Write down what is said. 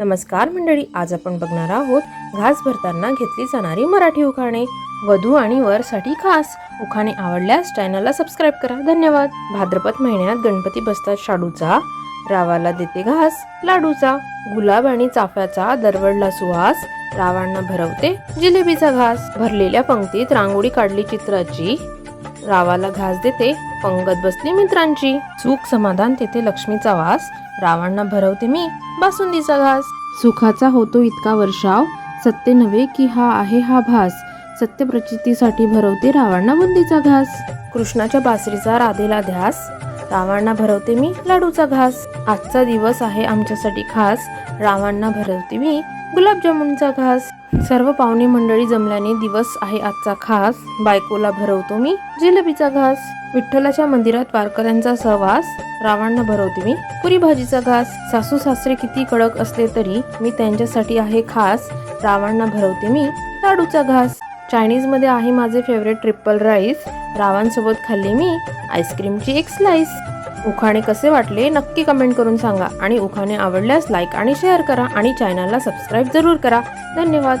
नमस्कार मंडळी आज आपण बघणार आहोत घास भरताना घेतली जाणारी मराठी उखाणे. वधू आणि वरसाठी खास. उखाणे आवडल्यास चॅनलला सबस्क्राईब करा. धन्यवाद. भाद्रपद महिन्यात गणपती बसतात शाडूचा. रावाला देते घास लाडूचा. गुलाब आणि चाफ्याचा दरवडला सुवास. रावांना भरवते जिलेबीचा घास. भरलेल्या पंक्तीत रांगोळी काढली चित्राची. रावाला घास देते पंगत बसली मित्रांची. सुख समाधान तेथे लक्ष्मीचा वास रावांना भरवते मी बासुंदीचा घास. सुखाचा होतो इतका वर्षाव सत्य नव्हे की हा आहे हा भास. सत्य प्रचितीसाठी भरवते रावांना बुंदीचा घास. कृष्णाच्या बासरीचा राधेला ध्यास रावांना भरवते मी लाडूचा घास. आजचा दिवस आहे आमच्यासाठी खास. रावांना भरवते मी गुलाबजामुनचा घास. सर्व पाहुणे मंडळी जमल्याने दिवस आहे आजचा खास. बायकोला भरवतो मी जिलेबीचा घास. विठ्ठलाच्या मंदिरात वारकऱ्यांचा सहवास. रावांना भरवते मी पुरी भाजीचा घास. सासू सासरे किती कडक असले तरी मी त्यांच्यासाठी आहे खास. रावांना भरवते मी लाडूचा घास. चायनीजमध्ये आहे माझे फेवरेट ट्रिपल राईस रावांसोबत खाल्ली मी आईस्क्रीमची एक स्लाईस उखाणे कसे वाटले नक्की कमेंट करून सांगा. आणि उखाणे आवडल्यास लाईक आणि शेअर करा आणि चॅनलला सबस्क्राईब जरूर करा. धन्यवाद.